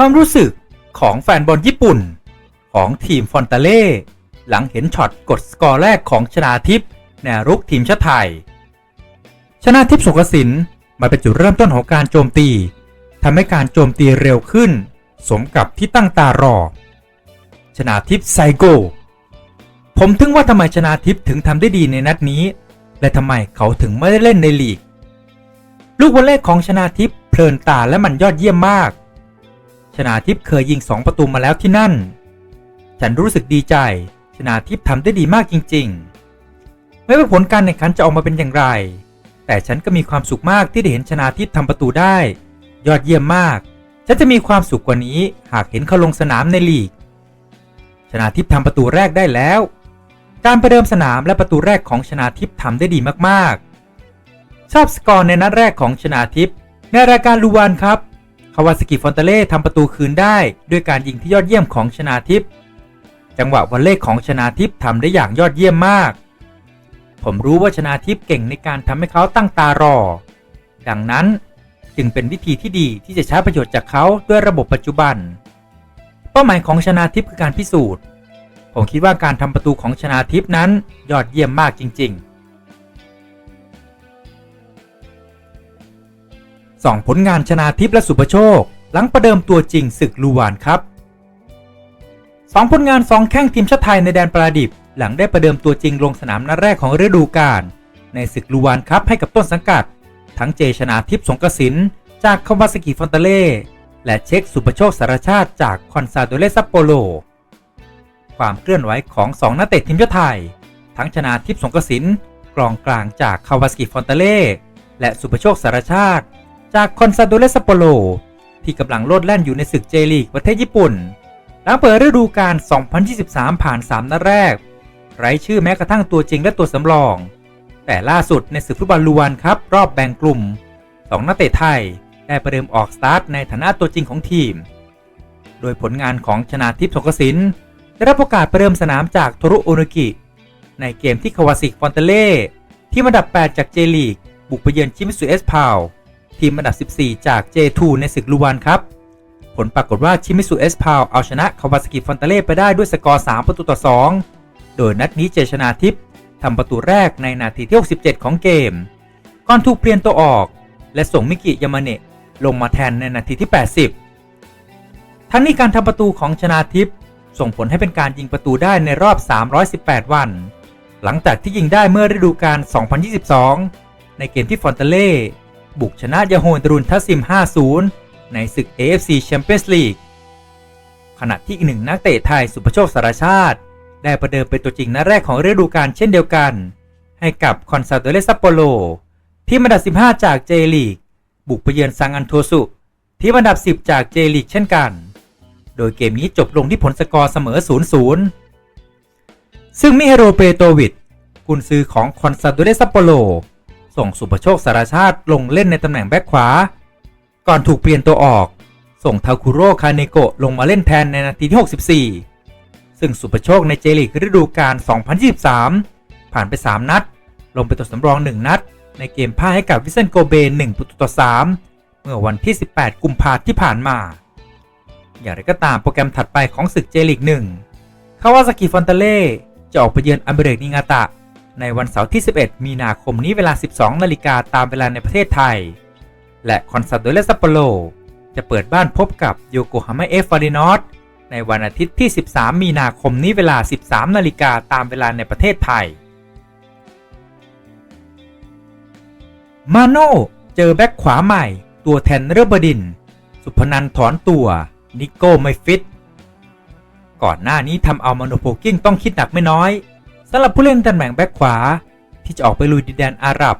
ความรู้สึกของแฟนบอลญี่ปุ่น ของทีมฟอนตาเล่หลังเห็นช็อตกดสกอร์แรกของชนาทิพย์แนวรุกทีมชาติไทย ชนาทิพย์สงกสินมาเป็นจุดเริ่มต้นของการโจมตีทำให้การโจมตีเร็วขึ้น สมกับที่ตั้งตารอ ชนาทิพย์ไซโก ผมถึงว่าทำไมชนาทิพย์ถึงทำได้ดีในนัดนี้ และทำไมเขาถึงไม่ได้เล่นในลีก ลูกวอลเลย์ของชนาทิพย์เพลินตาและมันยอดเยี่ยมมาก ชนาทิพย์เคยยิงสองประตูมาแล้วที่นั่น ฉันรู้สึกดีใจ ชนาทิพย์ทำได้ดีมากจริง ๆ ไม่ว่าผลการแข่งขันจะออกมาเป็นอย่างไร แต่ฉันก็มีความสุขมากที่ได้เห็นชนาทิพย์ทำประตูได้ ยอดเยี่ยมมาก ฉันจะมีความสุขกว่านี้หากเห็นเขาลงสนามในลีก ชนาทิพย์ทำประตูแรกได้แล้ว การประเดิมสนามและประตูแรกของชนาทิพย์ทำได้ดีมากๆ ชอบสกอร์ในนัดแรกของชนาทิพย์ในรายการลูวานครับาวาสกิฟอนเตเล่ทำประตูคืนได้ ด้วยการยิงที่ยอดเยี่ยมของชนาทิพย์จังหวะวอลเล่ของชนาทิพย์ทำได้อย่างยอดเยี่ยมมาก ผมรู้ว่าชนาทิพย์เก่งในการทำให้เขาตั้งตารอ ดังนั้นจึงเป็นวิธีที่ดีที่จะใช้ประโยชน์จากเขาด้วยระบบปัจจุบัน เป้าหมายของชนาทิพย์คือการพิสูจน์ ผมคิดว่าการทำประตูของชนาทิพย์นั้นยอดเยี่ยมมากจริง ๆ สองผลงานชนาทิพและสุประโชค หลังประเดิมตัวจริงศึกลูวานครับสองผลงานสองแข้งทีมชาติไทยในแดนปราดิบ หลังได้ประเดิมตัวจริงลงสนามนัดแรกของฤดูกาลในศึกลูวานครับให้กับต้นสังกัด ทั้งเจชนาทิพสงกระสินจากคาวาสกิฟอนเตเล่และเช็คสุประโชคสารชาติจากคอนซาโดเลซัปโปโล ความเคลื่อนไหวของ 2 นักเตะทีมชาติไทย ทั้งชนาทิพสงกระสินกรองกลางจากคาวาสกิฟอนเตเล่และสุประโชคสารชาติ จากคอนซาโดเลซัปโปโล ที่กำลังโลดแล่นอยู่ในศึกเจลีกประเทศญี่ปุ่น หลังเปิดฤดูกาล 2023 ผ่าน 3 นัดแรก ไร้ชื่อแม้กระทั่งตัวจริงและตัวสำรอง แต่ล่าสุดในศึกฟุตบอลลูวานครับ รอบแบ่งกลุ่ม 2 นักเตะไทย ได้ประเดิมออกสตาร์ทในฐานะตัวจริงของทีม โดยผลงานของชนาทิพย์สงกสินได้รับโอกาสประเดิมสนามจากโทรุโอนุกิ ในเกมที่คาวาสิกฟอนเตเล่ที่อันดับ 8 จากเจลีกบุกไปเยือนชิมิสุเอสพาว ทีมอันดับ 14 จาก J2 ในศึกลูวานครับ ผลปรากฏว่าชิมิสุเอสพาวเอาชนะคาวาสกิฟอนเตเล่ไปได้ด้วยสกอร์ 3 ประตูต่อ 2 โดยนัดนี้เจชนาทิพย์ทำประตูแรกในนาทีที่ 67 ของเกม ก่อนถูกเปลี่ยนตัวออก และส่งมิกิยามาเนะลงมาแทนในนาทีที่ 80 ทั้งนี้การทำประตูของชนาทิพย์ส่งผลให้เป็นการยิงประตูได้ในรอบ 318 วัน หลังจากที่ยิงได้เมื่อฤดูกาล2022 ในเกมที่ฟอนเตเล่ บุกชนะยาโฮนตรุนทัสซิม 5-0 ในศึก AFC Champions League ขณะที่อีกหนึ่งนักเตะไทยสุภโชคสารชาติ ได้ประเดิมเป็นตัวจริงนัดแรกของฤดูกาลเช่นเดียวกัน ให้กับคอนซาโดเลซัปโปโล ที่อันดับ 15 จากเจลีก บุกไปเยือนซังอันโทสุที่อันดับ 10 จากเจลีกเช่นกัน โดยเกมนี้จบลงที่ผลสกอร์เสมอ 0-0 ซึ่งมิเฮโรเปโตวิดกุนซือของคอนซาโดเลซัปโปโล ส่งสุภโชคสารชาติลงเล่นในตำแหน่งแบ็คขวา ก่อนถูกเปลี่ยนตัวออก ส่งทาคุโร่คาเนโกะลงมาเล่นแทนในนาทีที่ 64 ซึ่งสุภโชคในเจลีกฤดูกาล 2023 ผ่านไป 3 นัด ลงเป็นตัวสำรอง 1 นัด ในเกมพ่ายให้กับวิเซนโกเบ1ประตูต่อ 3 เมื่อวันที่ 18 กุมภาพันธ์ที่ผ่านมา อย่างไรก็ตามโปรแกรมถัดไปของศึกเจลีก1คาวาซากิฟอนเตเล่จะออกไปเยือนอัมเบรกนิงาตะ ในวันเสาร์ที่ 11 มีนาคมนี้เวลา 12 นาฬิกาตามเวลาในประเทศไทย และคอนซาโดเลซัปโปโลจะเปิดบ้านพบกับโยโกฮาม่าเอฟฟารินอสในวันอาทิตย์ที่ 13 มีนาคมนี้เวลา 13 นาฬิกาตามเวลาในประเทศไทย มาโน่เจอแบ็คขวาใหม่ ตัวแทนเรือบดิน สุพนันถอนตัว นิโก้ไม่ฟิต ก่อนหน้านี้ทำเอามาโนโพกิ้งต้องคิดหนักไม่น้อย สำหรับผู้เล่นตำแหน่งแบ็คขวา ที่จะออกไปลุยดินแดนอาหรับ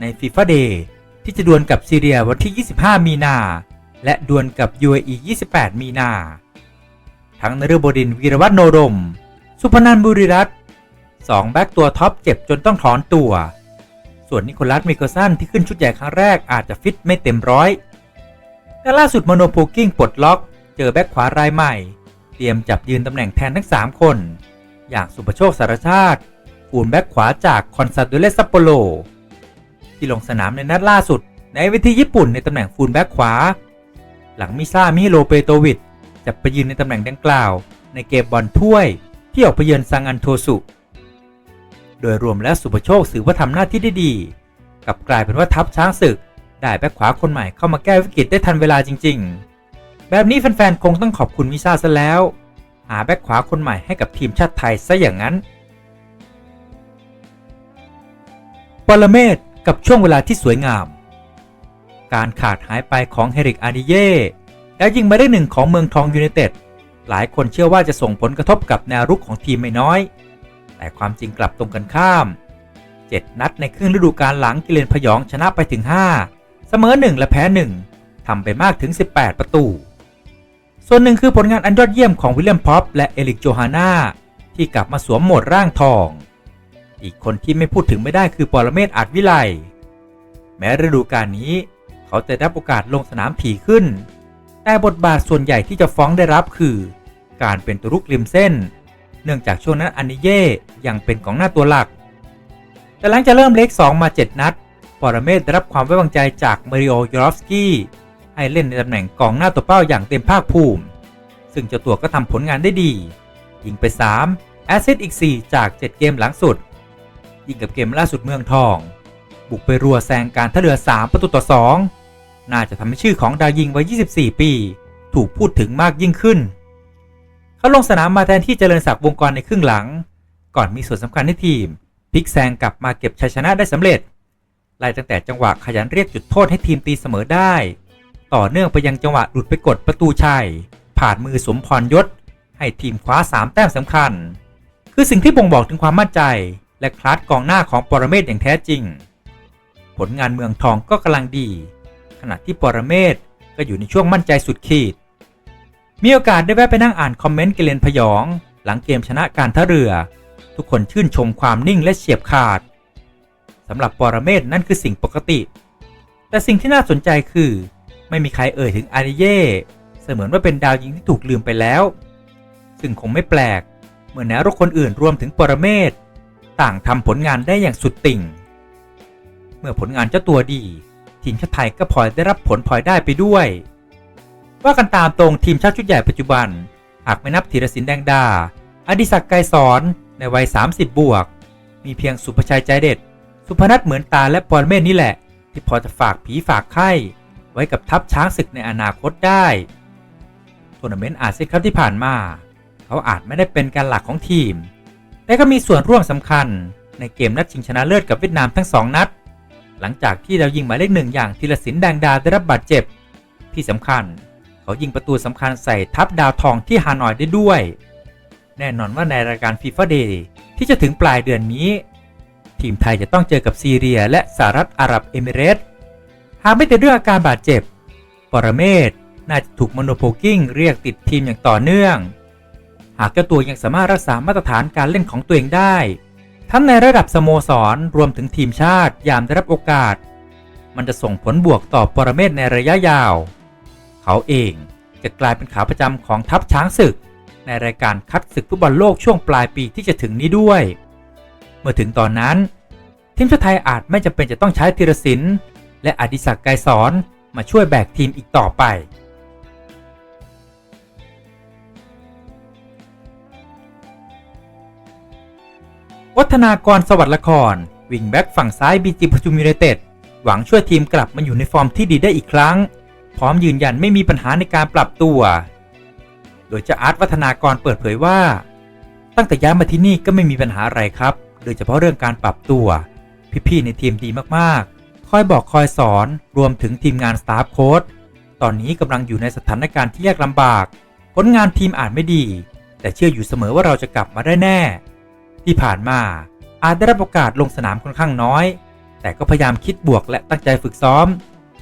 ในฟีฟ่าเดย์ที่จะดวลกับซีเรียวันที่ 25 มีนา และดวลกับ UAE 28 มีนา ทั้งนฤบดินวีรวัฒโนดม สุพนันบุรีรัตสองแบ็กตัวท็อปเจ็บจนต้องถอนตัว ส่วนนิโคลัสมิเกลสันที่ขึ้นชุดใหญ่ครั้งแรกอาจจะฟิตไม่เต็มร้อยและล่าสุดมโนโพกิ้งปลดล็อก เจอแบ็กขวารายใหม่ เตรียมจับยืนตำแหน่งแทนทั้ง 3 คน อย่างสุปะโชคสารชาติฟูลแบ็กขวาจากคอนซาโดเลซัปโปโลที่ลงสนามในนัดล่าสุดในเวทีญี่ปุ่นในตำแหน่งฟูลแบ็กขวา หลังมิซามิโลเปโตวิชจะไปยืนในตำแหน่งดังกล่าว ในเกมบอลถ้วย ที่ออกไปเยือนซังอันโทสุ โดยรวมแล้วสุภโชคถือว่าทำหน้าที่ได้ดี กับกลายเป็นว่าทัพช้างศึก ได้แบ็คขวาคนใหม่เข้ามาแก้วิกฤตได้ทันเวลาจริง ๆ แบบนี้แฟนๆคงต้องขอบคุณมิซาซะแล้ว หาแบ็คขวาคนใหม่ให้กับทีมชาติไทยซะอย่างนั้น ปรเมศกับช่วงเวลาที่สวยงาม การขาดหายไปของเฮริกอานิเย่แล้ยิงมาได้หนึ่งของเมืองทองยูไนเต็ด หลายคนเชื่อว่าจะส่งผลกระทบกับแนวรุกของทีมไม่น้อย แต่ความจริงกลับตรงกันข้าม 7 นัดในครึ่งฤดูกาลหลังกิเลนพยองชนะไปถึง 5 เสมอ 1 และแพ้ 1ทำไปมากถึง 18 ประตู ส่วนหนึ่งคือผลงานอันยอดเยี่ยมของวิลเลียมพ็อปและเอลิกโจฮาน่าที่กลับมาสวมโหมดร่างทอง อีกคนที่ไม่พูดถึงไม่ได้คือปรเมศอาจวิไล แม้ฤดูกาลนี้ เขาจะได้รับโอกาสลงสนามถี่ขึ้น แต่บทบาทส่วนใหญ่ที่จะฟ้องได้รับคือ การเป็นตัวรุกริมเส้น เนื่องจากช่วงนั้นอันนิเย่ยังเป็นกองหน้าตัวหลัก แต่หลังจากเริ่มเล็ก2มา 7 นัด ปรเมศได้รับความไว้วางใจจากมาริโอยอรฟสกี้ ให้เล่นในตำแหน่งกองหน้าตัวเป้าอย่างเต็มภาคภูมิ ซึ่งเจ้าตัวก็ทำผลงานได้ดี ยิงไป 3 แอสซิสต์อีก 4 จาก 7 เกมหลังสุด ยิงกับเกมล่าสุดเมืองทอง บุกไปรัวแซงการท่าเรือ 3 ประตูต่อ 2 น่าจะทำให้ชื่อของดาวยิงวัย 24 ปี ถูกพูดถึงมากยิ่งขึ้น เขาลงสนามมาแทนที่เจริญศักดิ์วงกรในครึ่งหลัง ก่อนมีส่วนสำคัญให้ทีมพลิกแซงกลับมาเก็บชัยชนะได้สำเร็จไล่ตั้งแต่จังหวะขยันเรียกจุดโทษให้ทีมตีเสมอได้ ต่อเนื่องไปยังจังหวะหลุดไปกดประตูชัย ผ่านมือสมพรยศ ให้ทีมคว้า 3 แต้มสำคัญ คือสิ่งที่บ่งบอกถึงความมั่นใจ และคลาสกองหน้าของปรเมศอย่างแท้จริง ผลงานเมืองทองก็กำลังดี ขณะที่ปรเมศก็อยู่ในช่วงมั่นใจสุดขีด มีโอกาสได้แวะไปนั่งอ่านคอมเมนต์เกเลนพยอง หลังเกมชนะการท่าเรือ ทุกคนชื่นชมความนิ่งและเฉียบขาดสำหรับปรเมศนั่นคือสิ่งปกติ แต่สิ่งที่น่าสนใจคือ ไม่มีใครเอ่ยถึงอาริเย่เสมือนว่าเป็นดาวยิงที่ถูกลืมไปแล้ว ซึ่งคงไม่แปลก เมื่อแนวรุกคนอื่นรวมถึงปรเมศต่างทำผลงานได้อย่างสุดติ่ง เมื่อผลงานเจ้าตัวดี ทีมชาติไทยก็พลอยได้รับผลพลอยได้ไปด้วย ว่ากันตามตรงทีมชาติชุดใหญ่ปัจจุบัน หากไม่นับธีรศิลป์แดงดา อดิศักดิ์ไกรสอนในวัย 30 บวก มีเพียงสุภชัยใจเด็ด สุพนัทเหมือนตาและปรเมศนี่แหละ ที่พอจะฝากผีฝากไข้ ไว้กับทัพช้างศึกในอนาคตได้ทัวร์นาเมนต์อาเซียนคัพที่ผ่านมา เขาอาจไม่ได้เป็นการหลักของทีม แต่ก็มีส่วนร่วมสำคัญในเกมนัดชิงชนะเลิศกับเวียดนามทั้งสองนัด หลังจากที่เรายิงหมายเลขหนึ่งอย่างธีรศิลป์แดงดาได้รับบาดเจ็บ ที่สำคัญ เขายิงประตูสำคัญใส่ทัพดาวทองที่ฮานอยได้ด้วย แน่นอนว่าในรายการฟีฟ่าเดย์ที่จะถึงปลายเดือนนี้ ทีมไทยจะต้องเจอกับซีเรียและสหรัฐอาหรับเอมิเรตส์ หากไม่ติดเรื่องอาการบาดเจ็บ ปรเมศน่าจะถูกมโนโพกิ้งเรียกติดทีมอย่างต่อเนื่อง หากเจ้าตัวยังสามารถรักษามาตรฐานการเล่นของตัวเองได้ ทั้งในระดับสโมสรรวมถึงทีมชาติยามได้รับโอกาส มันจะส่งผลบวกต่อปรเมศในระยะยาว เขาเองจะกลายเป็นขาประจำของทัพช้างศึก ในรายการคัดศึกฟุตบอลโลกช่วงปลายปีที่จะถึงนี้ด้วย เมื่อถึงตอนนั้น ทีมชาติไทยอาจไม่จำเป็นจะต้องใช้ธีรศิลป์ และอดิศักดิ์ไกรสอนมาช่วยแบกทีมอีกต่อไป วัฒนากรสวัสดิ์ละคร วิ่งแบ็กฝั่งซ้ายบีจีปทุมยูไนเต็ดหวังช่วยทีมกลับมาอยู่ในฟอร์มที่ดีได้อีกครั้ง พร้อมยืนยันไม่มีปัญหาในการปรับตัว โดยจะอาร์ตวัฒนากรเปิดเผยว่า ตั้งแต่ย้ายมาที่นี่ก็ไม่มีปัญหาอะไรครับ โดยเฉพาะเรื่องการปรับตัว พี่ๆในทีมดีมากๆ คอยบอกคอยสอนรวมถึงทีมงานสตาฟโค้ดตอนนี้กำลังอยู่ในสถานการณ์ที่ยากลำบาก ผลงานทีมอาจไม่ดี แต่เชื่ออยู่เสมอว่าเราจะกลับมาได้แน่ ที่ผ่านมาอาจได้รับโอกาสลงสนามค่อนข้างน้อย แต่ก็พยายามคิดบวกและตั้งใจฝึกซ้อม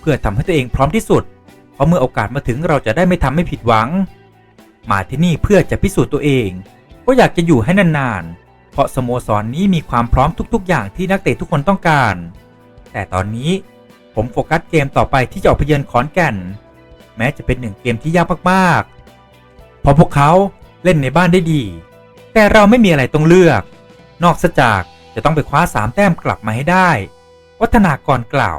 เพื่อทำให้ตัวเองพร้อมที่สุด เพราะเมื่อโอกาสมาถึงเราจะได้ไม่ทำให้ผิดหวัง มาที่นี่เพื่อจะพิสูจน์ตัวเองก็อยากจะอยู่ให้นานๆ เพราะสโมสรนนี้มีความพร้อมทุกๆ อย่างที่นักเตะทุกคนต้องการ แต่ตอนนี้ผมโฟกัสเกมต่อไปที่จะออกไปเยือนขอนแก่น แม้จะเป็นหนึ่งเกมที่ยากมากๆ เพราะพวกเขาเล่นในบ้านได้ดี แต่เราไม่มีอะไรต้องเลือก นอกจากจะต้องไปคว้าสามแต้มกลับมาให้ได้ วัฒนากรกล่าว